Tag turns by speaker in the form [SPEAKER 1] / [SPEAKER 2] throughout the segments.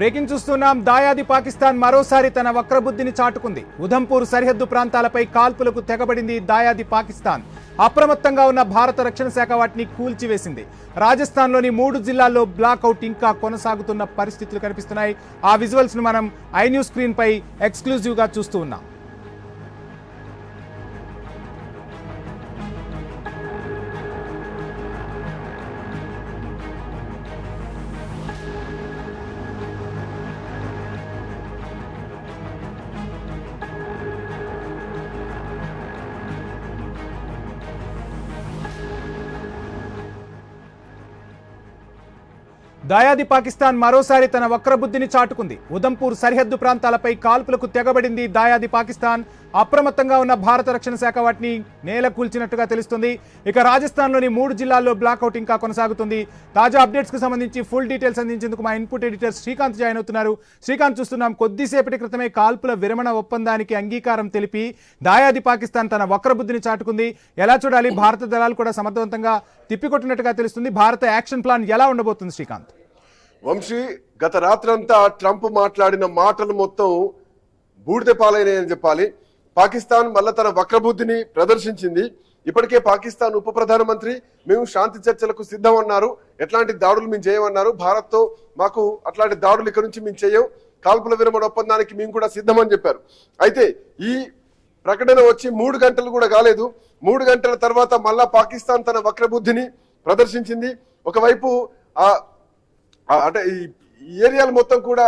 [SPEAKER 1] Breaking చూస్తున్నాం. దాయాది పాకిస్తాన్ మరోసారి తన వక్రబుద్ధిని చాటుకుంది. ఉధంపూర్ సరిహద్దు ప్రాంతాలపై కాల్పులకు తెగబడింది దాయాది పాకిస్తాన్. అప్రమత్తంగా ఉన్న భారత రక్షణ శాఖ వాటిని కూల్చివేసింది. రాజస్థాన్లోని మూడు జిల్లాల్లో బ్లాక్అవుట్ ఇంకా కొనసాగుతున్న పరిస్థితులు కనిపిస్తున్నాయి. ఆ విజువల్స్ను మనం ఐ న్యూస్ ఎక్స్క్లూజివ్గా చూస్తూ ఉన్నాం. దాయాది పాకిస్తాన్ మరోసారి తన వక్రబుద్ధిని చాటుకుంది. ఉదంపూర్ సరిహద్దు ప్రాంతాలపై కాల్పులకు తెగబడింది దాయాది పాకిస్తాన్. అప్రమత్తంగా ఉన్న భారత రక్షణ శాఖ వాటిని నేల కూల్చినట్టుగా తెలుస్తుంది. ఇక రాజస్థాన్లోని మూడు జిల్లాల్లో బ్లాక్అవుట్ ఇంకా కొనసాగుతుంది. తాజా అప్డేట్స్కు సంబంధించి ఫుల్ డీటెయిల్స్ అందించేందుకు మా ఇన్పుట్ ఎడిటర్ శ్రీకాంత్ జాయిన్ అవుతున్నారు. శ్రీకాంత్ చూస్తున్నాం కొద్దిసేపటి క్రితమే కాల్పుల విరమణ ఒప్పందానికి అంగీకారం తెలిపి దాయాది పాకిస్తాన్ తన వక్రబుద్ధిని చాటుకుంది. ఎలా చూడాలి? భారత దళాలు కూడా సమర్థవంతంగా తిప్పికొట్టినట్టుగా తెలుస్తుంది. భారత యాక్షన్ ప్లాన్ ఎలా ఉండబోతుంది శ్రీకాంత్?
[SPEAKER 2] వంశీ గత రాత్రంతా ట్రంప్ మాట్లాడిన మాటలు మొత్తం బూడిద పాలైనాయని చెప్పాలి. పాకిస్తాన్ మళ్ళా తన వక్రబుద్ధిని ప్రదర్శించింది. ఇప్పటికే పాకిస్తాన్ ఉప ప్రధానమంత్రి మేము శాంతి చర్చలకు సిద్ధం అన్నారు ఎట్లాంటి దాడులు మేము చేయమన్నారు. భారత్తో మాకు అట్లాంటి దాడులు ఇక్కడ నుంచి మేము చేయం కాల్పుల విరమణ ఒప్పందానికి మేము కూడా సిద్ధమని చెప్పారు. అయితే ఈ ప్రకటన వచ్చి మూడు గంటలు కూడా కాలేదు. మూడు గంటల తర్వాత మళ్ళా పాకిస్తాన్ తన వక్రబుద్ధిని ప్రదర్శించింది. ఒకవైపు ఆ ఆ అంటే ఈ ఏరియాలు మొత్తం కూడా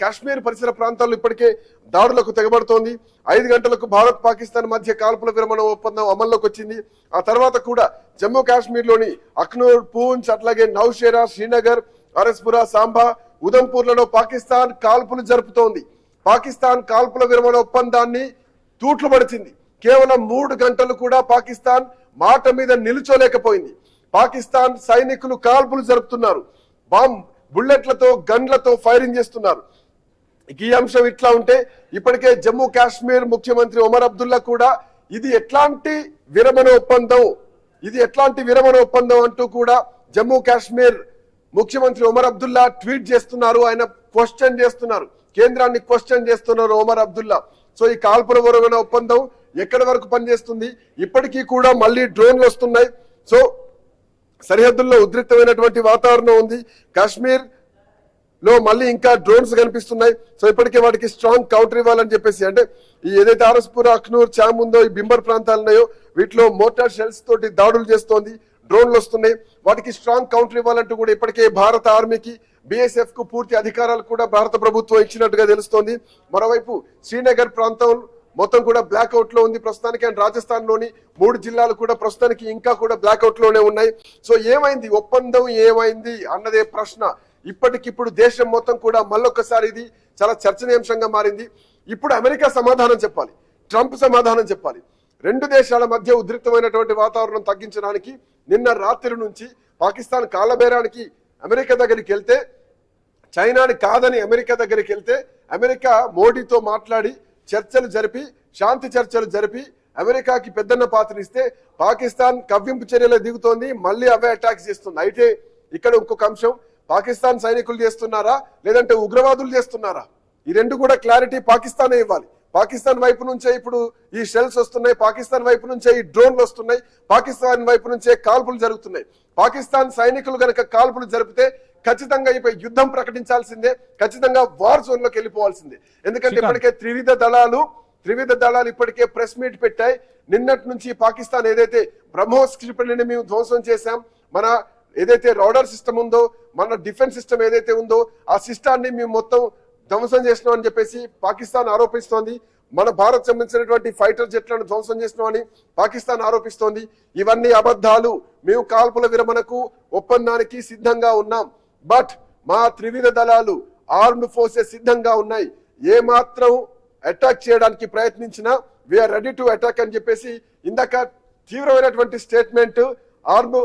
[SPEAKER 2] కాశ్మీర్ పరిసర ప్రాంతాల్లో ఇప్పటికే దాడులకు తెగబడుతోంది. ఐదు గంటలకు భారత్ పాకిస్తాన్ మధ్య కాల్పుల విరమణ ఒప్పందం అమల్లోకి వచ్చింది. ఆ తర్వాత కూడా జమ్మూ కాశ్మీర్లోని అక్నూర్ పూంచ్ అట్లాగే నౌషేరా శ్రీనగర్ అరస్పురా సాంబా ఉదంపూర్లలో పాకిస్తాన్ కాల్పులు జరుపుతోంది. పాకిస్తాన్ కాల్పుల విరమణ ఒప్పందాన్ని తూట్లు పడిచింది కేవలం మూడు గంటలు కూడా పాకిస్తాన్ మాట మీద నిలుచోలేకపోయింది. పాకిస్తాన్ సైనికులు కాల్పులు జరుపుతున్నారు. బాంబ్ బుల్లెట్లతో గన్లతో ఫైరింగ్ చేస్తున్నారు. ఈ అంశం ఇట్లా ఉంటే ఇప్పటికే జమ్మూ కాశ్మీర్ ముఖ్యమంత్రి ఒమర్ అబ్దుల్లా కూడా ఇది ఎట్లాంటి విరమణ ఒప్పందం ఇది ఎట్లాంటి విరమణ ఒప్పందం అంటూ కూడా జమ్మూ కాశ్మీర్ ముఖ్యమంత్రి ఒమర్ అబ్దుల్లా ట్వీట్ చేస్తున్నారు. ఆయన క్వశ్చన్ చేస్తున్నారు. కేంద్రాన్ని క్వశ్చన్ చేస్తున్నారు ఒమర్ అబ్దుల్లా. సో ఈ కాల్పుల విరమణ ఒప్పందం ఎక్కడి వరకు పనిచేస్తుంది? ఇప్పటికీ కూడా మళ్ళీ డ్రోన్లు వస్తున్నాయి. సో సరిహద్దుల్లో ఉద్రిక్తమైనటువంటి వాతావరణం ఉంది. కాశ్మీర్లో మళ్ళీ ఇంకా డ్రోన్స్ కనిపిస్తున్నాయి. సో ఇప్పటికే వాటికి స్ట్రాంగ్ కౌంటర్ ఇవ్వాలని చెప్పేసి అంటే ఈ ఏదైతే ఆరస్పూర్ అఖ్నూర్ చామ్ ఉందో ఈ బింబర్ ప్రాంతాలు ఉన్నాయో వీటిలో మోటార్ షెల్స్ తోటి దాడులు చేస్తోంది. డ్రోన్లు వస్తున్నాయి. వాటికి స్ట్రాంగ్ కౌంటర్ ఇవ్వాలంటూ కూడా ఇప్పటికే భారత ఆర్మీకి బిఎస్ఎఫ్కు పూర్తి అధికారాలు కూడా భారత ప్రభుత్వం ఇచ్చినట్టుగా తెలుస్తోంది. మరోవైపు శ్రీనగర్ ప్రాంతం మొత్తం కూడా బ్లాక్అవుట్లో ఉంది ప్రస్తుతానికి. అండ్ రాజస్థాన్లోని మూడు జిల్లాలు కూడా ప్రస్తుతానికి ఇంకా కూడా బ్లాక్అవుట్లోనే ఉన్నాయి. సో ఏమైంది? ఒప్పందం ఏమైంది అన్నదే ప్రశ్న. ఇప్పటికిప్పుడు దేశం మొత్తం కూడా మళ్ళొక్కసారి ఇది చాలా చర్చనీయాంశంగా మారింది. ఇప్పుడు అమెరికా సమాధానం చెప్పాలి. ట్రంప్ సమాధానం చెప్పాలి. రెండు దేశాల మధ్య ఉద్రిక్తమైనటువంటి వాతావరణం తగ్గించడానికి నిన్న రాత్రి నుంచి పాకిస్తాన్ కాలబేరానికి అమెరికా దగ్గరికి వెళ్తే చైనాని కాదని అమెరికా దగ్గరికి వెళ్తే అమెరికా మోడీతో మాట్లాడి చర్చలు జరిపి శాంతి చర్చలు జరిపి అమెరికాకి పెద్దన్న పాత్రనిస్తే పాకిస్తాన్ కవ్వింపు చర్యలు దిగుతోంది మళ్ళీ అవే అటాక్స్ చేస్తుంది. అయితే ఇక్కడ ఇంకొక అంశం పాకిస్తాన్ సైనికులు చేస్తున్నారా లేదంటే ఉగ్రవాదులు చేస్తున్నారా? ఈ రెండు కూడా క్లారిటీ పాకిస్తానే ఇవ్వాలి. పాకిస్తాన్ వైపు నుంచే ఇప్పుడు ఈ షెల్స్ వస్తున్నాయి పాకిస్తాన్ వైపు నుంచే ఈ డ్రోన్లు వస్తున్నాయి పాకిస్తాన్ వైపు నుంచే కాల్పులు జరుగుతున్నాయి. పాకిస్తాన్ సైనికులు గనక కాల్పులు జరిపితే ఖచ్చితంగా ఇప్పుడు యుద్ధం ప్రకటించాల్సిందే. ఖచ్చితంగా వార్ జోన్లోకి వెళ్ళిపోవాల్సిందే. ఎందుకంటే. ఇప్పటికే త్రివిధ దళాలు త్రివిధ దళాలు ఇప్పటికే ప్రెస్ మీట్ పెట్టాయి. నిన్నటి నుంచి పాకిస్తాన్ ఏదైతే బ్రహ్మోస్ క్షిపణిని మేము ధ్వంసం చేశాం మన ఏదైతే రౌడర్ సిస్టమ్ ఉందో మన డిఫెన్స్ సిస్టమ్ ఏదైతే ఉందో ఆ సిస్టాన్ని మేము మొత్తం ధ్వంసం చేసినాం అని చెప్పేసి పాకిస్తాన్ ఆరోపిస్తోంది. మన భారత్ సంబంధించినటువంటి ఫైటర్ జెట్లను ధ్వంసం చేసినామని పాకిస్తాన్ ఆరోపిస్తోంది. ఇవన్నీ అబద్ధాలు. మేము కాల్పుల విరమణకు ఒప్పందానికి సిద్ధంగా ఉన్నాం. బట్ మా త్రివిధ దళాలు ఆర్మ్డ్ ఫోర్సెస్ సిద్ధంగా ఉన్నాయి. ఏ మాత్రం అటాక్ చేయడానికి ప్రయత్నించినా వీఆర్ రెడీ టు అటాక్ అని చెప్పేసి ఇందాక తీవ్రమైనటువంటి స్టేట్మెంట్ ఆర్మ్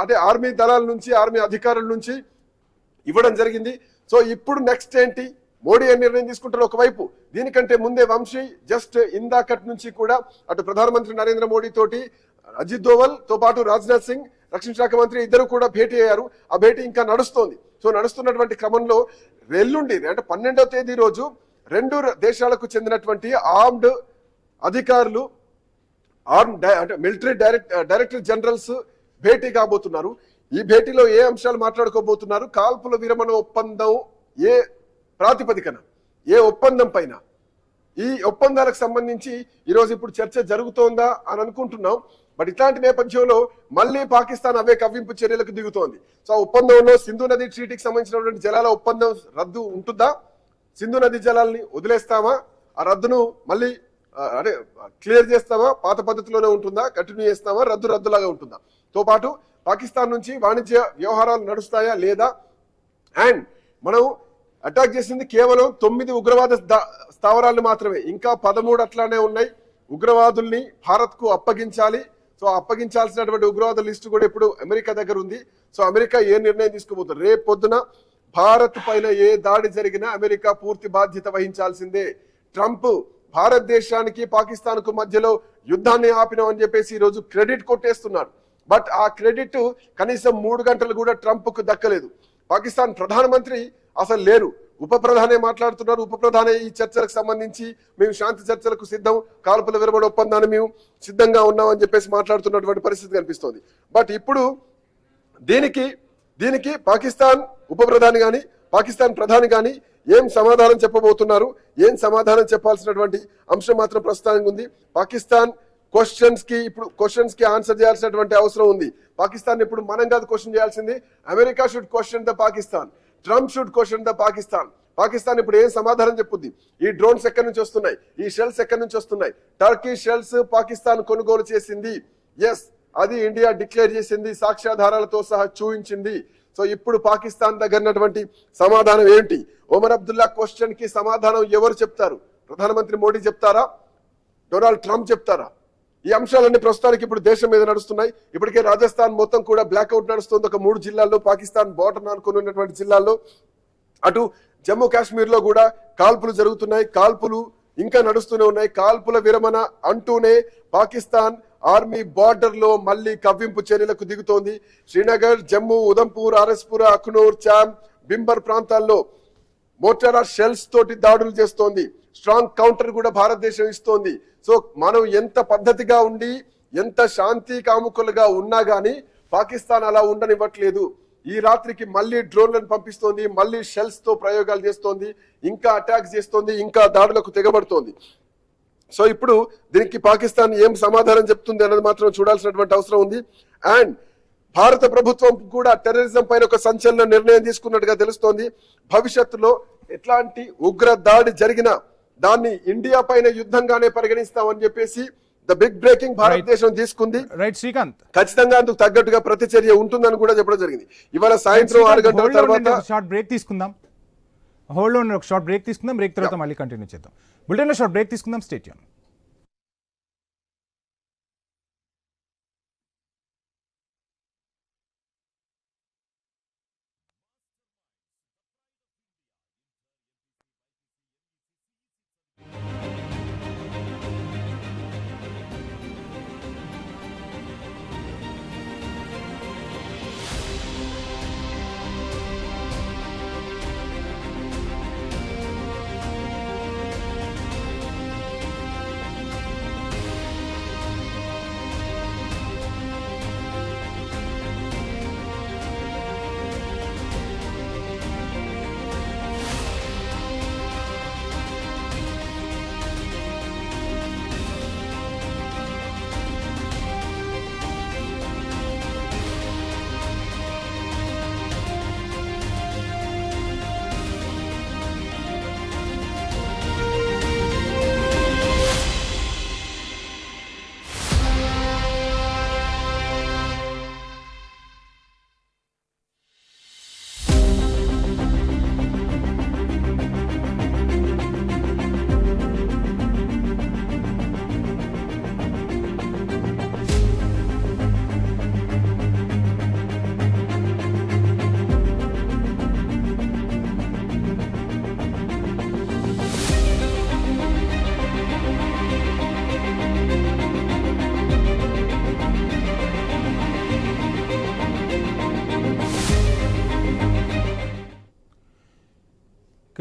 [SPEAKER 2] అంటే ఆర్మీ దళాల నుంచి ఆర్మీ అధికారుల నుంచి ఇవ్వడం జరిగింది. సో ఇప్పుడు నెక్స్ట్ ఏంటి? మోడీ ఏ నిర్ణయం తీసుకుంటారు ఒకవైపు. దీనికంటే ముందే వంశీ జస్ట్ ఇందాకటి నుంచి కూడా అటు ప్రధానమంత్రి నరేంద్ర మోడీ తోటి అజిత్ దోవల్తో పాటు రాజ్నాథ్ సింగ్ రక్షణ శాఖ మంత్రి ఇద్దరు కూడా భేటీ అయ్యారు. ఆ భేటీ ఇంకా నడుస్తోంది. సో నడుస్తున్నటువంటి క్రమంలో ఎల్లుండి అంటే పన్నెండవ తేదీ రోజు రెండు దేశాలకు చెందినటువంటి ఆర్మ్డ్ అధికారులు ఆర్మ్ డై- అంటే మిలిటరీ డైరెక్ట్ డైరెక్టర్ జనరల్స్ భేటీ కాబోతున్నారు. ఈ భేటీలో ఏ అంశాలు మాట్లాడుకోబోతున్నారు? కాల్పుల విరమణ ఒప్పందం ఏ ప్రాతిపదికన? ఏ ఒప్పందం పైన? ఈ ఒప్పందాలకు సంబంధించి ఈరోజు ఇప్పుడు చర్చ జరుగుతోందా అని అనుకుంటున్నాం. బట్ ఇట్లాంటి నేపథ్యంలో మళ్ళీ పాకిస్తాన్ అవే కవ్వింపు చర్యలకు దిగుతోంది. సో ఒప్పందంలో సింధు నది ట్రీటీకి సంబంధించినటువంటి జలాల ఒప్పందం రద్దు ఉంటుందా? సింధు నది జలాల్ని వదిలేస్తామా? ఆ రద్దును మళ్ళీ అదే అంటే క్లియర్ చేస్తామా? పాత పద్ధతిలోనే ఉంటుందా? కంటిన్యూ చేస్తామా? రద్దు రద్దులాగా ఉంటుందా? తో పాటు పాకిస్తాన్ నుంచి వాణిజ్య వ్యవహారాలు నడుస్తాయా లేదా? అండ్ మనం అటాక్ చేసింది కేవలం తొమ్మిది ఉగ్రవాద స్థావరాలు మాత్రమే. ఇంకా పదమూడు అట్లానే ఉన్నాయి. ఉగ్రవాదుల్ని భారత్కు అప్పగించాలి. సో అప్పగించాల్సినటువంటి ఉగ్రవాద లిస్టు కూడా ఇప్పుడు అమెరికా దగ్గర ఉంది. సో అమెరికా ఏ నిర్ణయం తీసుకోబోతుంది రేపు పొద్దున భారత్ పైన ఏ దాడి జరిగినా అమెరికా పూర్తి బాధ్యత వహించాల్సిందే. ట్రంప్ భారతదేశానికి పాకిస్తాన్కు మధ్యలో యుద్ధాన్ని ఆపినాం అని చెప్పేసి ఈ రోజు క్రెడిట్ కొట్టేస్తున్నాడు. బట్ ఆ క్రెడిట్ కనీసం మూడు గంటలు కూడా ట్రంప్కు దక్కలేదు. పాకిస్తాన్ ప్రధానమంత్రి అసలు లేరు. ఉప ప్రధానే మాట్లాడుతున్నారు. ఉప ప్రధానే ఈ చర్చలకు సంబంధించి మేము శాంతి చర్చలకు సిద్ధం కాల్పుల విరమణ ఒప్పందాన్ని మేము సిద్ధంగా ఉన్నామని చెప్పేసి మాట్లాడుతున్నటువంటి పరిస్థితి కనిపిస్తోంది. బట్ ఇప్పుడు దీనికి దీనికి పాకిస్తాన్ ఉప ప్రధాని కానీ పాకిస్తాన్ ప్రధాని కానీ ఏం సమాధానం చెప్పబోతున్నారు? ఏం సమాధానం చెప్పాల్సినటువంటి అంశం మాత్రం ప్రస్తుతానికి ఉంది. పాకిస్తాన్ క్వశ్చన్స్కి ఇప్పుడు క్వశ్చన్స్కి ఆన్సర్ చేయాల్సినటువంటి అవసరం ఉంది. పాకిస్తాన్ ఇప్పుడు మనం కాదు క్వశ్చన్ చేయాల్సింది. America should question the Pakistan Trump should question the Pakistan. Pakistan ఇప్పుడు ఏం సమాధానం చెప్పుద్ది? ఈ డ్రోన్స్ ఎక్కడి నుంచి వస్తున్నాయి? ఈ షెల్స్ ఎక్కడి నుంచి వస్తున్నాయి? టర్కీ షెల్స్ పాకిస్తాన్ కొనుగోలు చేసింది. ఎస్ అది ఇండియా డిక్లేర్ చేసింది సాక్ష్యాధారాలతో సహా చూపించింది సో ఇప్పుడు పాకిస్తాన్ దగ్గర ఉన్నటువంటి సమాధానం ఏంటి? ఒమర్ అబ్దుల్లా క్వశ్చన్కి సమాధానం ఎవరు చెప్తారు? ప్రధానమంత్రి మోడీ చెప్తారా? డొనాల్డ్ ట్రంప్ చెప్తారా? ఈ అంశాలన్నీ ప్రస్తుతానికి ఇప్పుడు దేశం మీద నడుస్తున్నాయి. ఇప్పటికే రాజస్థాన్ మొత్తం కూడా బ్లాక్అవుట్ నడుస్తుంది. ఒక మూడు జిల్లాల్లో పాకిస్తాన్ బోర్డర్ అనుకుని ఉన్నటువంటి జిల్లాల్లో. అటు జమ్మూ కాశ్మీర్లో కూడా కాల్పులు జరుగుతున్నాయి. కాల్పులు ఇంకా నడుస్తూనే ఉన్నాయి. కాల్పుల విరమణ అంటూనే పాకిస్తాన్ ఆర్మీ బార్డర్లో మళ్ళీ కవ్వింపు చర్యలకు దిగుతోంది. శ్రీనగర్ జమ్మూ ఉదంపూర్ ఆర్ఎస్పుర అఖ్నూర్ చామ్ బింబర్ ప్రాంతాల్లో మోటారా షెల్స్ తోటి దాడులు చేస్తోంది. స్ట్రాంగ్ కౌంటర్ కూడా భారతదేశం ఇస్తోంది. సో మనం ఎంత పద్ధతిగా ఉండి ఎంత శాంతి కాముకులుగా ఉన్నా కానీ పాకిస్తాన్ అలా ఉండనివ్వట్లేదు. ఈ రాత్రికి మళ్ళీ డ్రోన్లను పంపిస్తోంది మళ్ళీ షెల్స్తో ప్రయోగాలు చేస్తోంది ఇంకా అటాక్స్ చేస్తోంది ఇంకా దాడులకు తెగబడుతోంది. సో ఇప్పుడు దీనికి పాకిస్తాన్ ఏం సమాధానం చెప్తుంది అన్నది మాత్రం చూడాల్సినటువంటి అవసరం ఉంది. అండ్ భారత ప్రభుత్వం కూడా టెర్రరిజం పైన ఒక సంచలన నిర్ణయం తీసుకున్నట్టుగా తెలుస్తోంది. భవిష్యత్తులో ఎట్లాంటి ఉగ్ర దాడి జరిగినా దాన్ని ఇండియా పైన యుద్ధంగానే పరిగణిస్తామని చెప్పేసి ద బిగ్ బ్రేకింగ్ భారతదేశం తీసుకుంది.
[SPEAKER 1] రైట్ శ్రీకాంత్.
[SPEAKER 2] ఖచ్చితంగా అందుకు తగ్గట్టుగా ప్రతిచర్య ఉంటుందని కూడా చెప్పడం జరిగింది. ఇవాళ సాయంత్రం ఆరు గంటల తర్వాత
[SPEAKER 1] షార్ట్ బ్రేక్ తీసుకుందాం. హోల్డ్ ఒక షార్ట్ బ్రేక్ తీసుకుందాం. బ్రేక్ తర్వాత మళ్ళీ కంటిన్యూ చేద్దాం. బులెటిన్లో షార్ట్ బ్రేక్ తీసుకుందాం. స్టేట్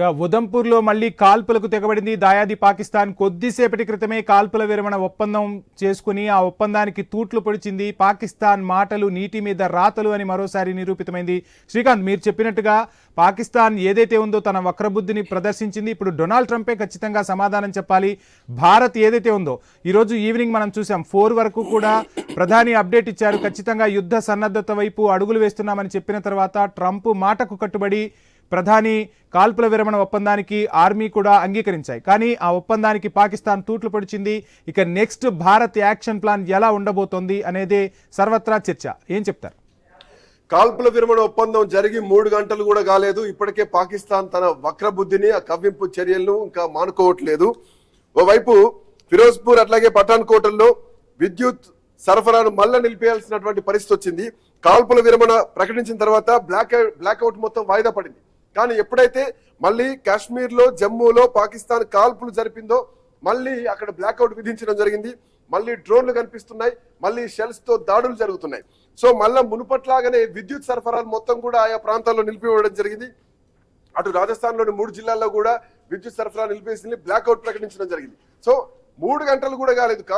[SPEAKER 1] ఉదంపూర్లో మళ్ళీ కాల్పులకు తెగబడింది దాయాది పాకిస్తాన్. కొద్దిసేపటి క్రితమే కాల్పుల విరమణ ఒప్పందం చేసుకుని ఆ ఒప్పందానికి తూట్లు పొడిచింది పాకిస్తాన్ మాటలు నీటి మీద రాతలు అని మరోసారి నిరూపితమైంది. శ్రీకాంత్ మీరు చెప్పినట్టుగా పాకిస్తాన్ ఏదైతే ఉందో తన వక్రబుద్ధిని ప్రదర్శించింది. ఇప్పుడు డొనాల్డ్ ట్రంపే ఖచ్చితంగా సమాధానం చెప్పాలి. భారత్ ఏదైతే ఉందో ఈరోజు ఈవినింగ్ మనం చూసాం ఫోర్ వరకు కూడా ప్రధాని అప్డేట్ ఇచ్చారు. ఖచ్చితంగా యుద్ధ సన్నద్ధత వైపు అడుగులు వేస్తున్నామని చెప్పిన తర్వాత ట్రంప్ మాటకు కట్టుబడి ప్రధాని కాల్పుల విరమణ ఒప్పందానికి ఆర్మీ కూడా అంగీకరించాయి. కానీ ఆ ఒప్పందానికి పాకిస్తాన్ తూట్లు పొడిచింది. ఇక నెక్స్ట్ భారత్ యాక్షన్ ప్లాన్ ఎలా ఉండబోతోంది అనేది సర్వత్రా చర్చ. ఏం చెప్తారు?
[SPEAKER 2] కాల్పుల విరమణ ఒప్పందం జరిగి మూడు గంటలు కూడా కాలేదు. ఇప్పటికే పాకిస్తాన్ తన వక్రబుద్ధిని ఆ కవ్వింపు చర్యలను ఇంకా మానుకోవట్లేదు. ఓవైపు ఫిరోజ్పూర్ అట్లాగే పఠాన్ కోటల్లో విద్యుత్ సరఫరాను మళ్ళా నిలిపేయాల్సినటువంటి పరిస్థితి వచ్చింది. కాల్పుల విరమణ ప్రకటించిన తర్వాత బ్లాక్ బ్లాక్అవుట్ మొత్తం వాయిదా పడింది. కానీ ఎప్పుడైతే మళ్ళీ కాశ్మీర్లో జమ్మూలో పాకిస్తాన్ కాల్పులు జరిపిందో మళ్ళీ అక్కడ బ్లాక్అవుట్ విధించడం జరిగింది. మళ్ళీ డ్రోన్లు కనిపిస్తున్నాయి. మళ్ళీ షెల్స్తో దాడులు జరుగుతున్నాయి. సో మళ్ళీ మునుపట్లాగానే విద్యుత్ సరఫరాలు మొత్తం కూడా ఆయా ప్రాంతాల్లో నిలిపివేయడం జరిగింది. అటు రాజస్థాన్లోని మూడు జిల్లాల్లో కూడా విద్యుత్ సరఫరా నిలిపేసింది బ్లాక్అవుట్ ప్రకటించడం జరిగింది. సో మూడు గంటలు కూడా కాలేదు. కాల్పుల